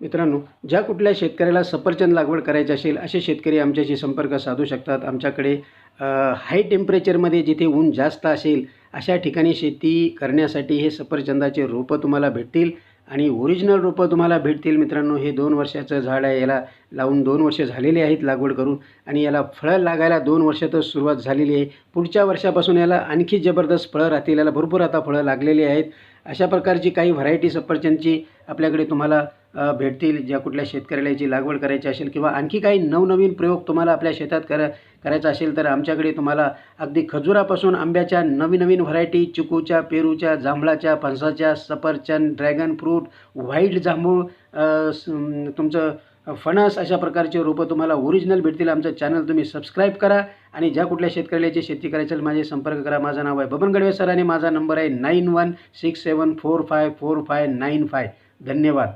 मित्रांनो ज्या कुठल्या शेतकऱ्याला सफरचंद लागवड करायची असेल असे शेतकरी आमच्याशी संपर्क साधू शकतात. आमच्याकडे हाय टेम्परेचरमध्ये जिथे ऊन जास्त असेल अशा ठिकाणी शेती करण्यासाठी हे सफरचंदाचे रोपं तुम्हाला भेटतील आणि ओरिजिनल रोपं तुम्हाला भेटतील. मित्रांनो हे दोन वर्षाचं झाड आहे. याला लावून दोन वर्ष झालेली आहेत लागवड करून आणि याला फळं लागायला दोन वर्षातच सुरुवात झालेली आहे. पुढच्या वर्षापासून याला आणखी जबरदस्त फळं राहतील. याला भरपूर आता फळं लागलेली आहेत. अशा प्रकारची काही व्हरायटी सफरचंदची आपल्याकडे तुम्हाला भेटतील ज्या कुठल्या शेतकऱ्याला याची लागवड करायची असेल किंवा आणखी काही नवनवीन प्रयोग तुम्हाला आपल्या शेतात करा करायचा असेल तर आमच्याकडे तुम्हाला अगदी खजुरापासून आंब्याच्या नवीन नवीन व्हरायटी चिकूच्या पेरूच्या जांभळाच्या फणसाच्या सफरचंद ड्रॅगन फ्रूट व्हाईट जांभूळ तुमचं फणस अशा प्रकारचे रोपं तुम्हाला ओरिजिनल भेटतील. आमचं चॅनल तुम्ही सबस्क्राईब करा. आणि ज्या कुठल्या शेतकऱ्याला शेती करायची असेल माझे संपर्क करा. माझं नाव आहे बबन गडवे सर आणि माझा नंबर आहे nine one six seven four five four five nine five. धन्यवाद.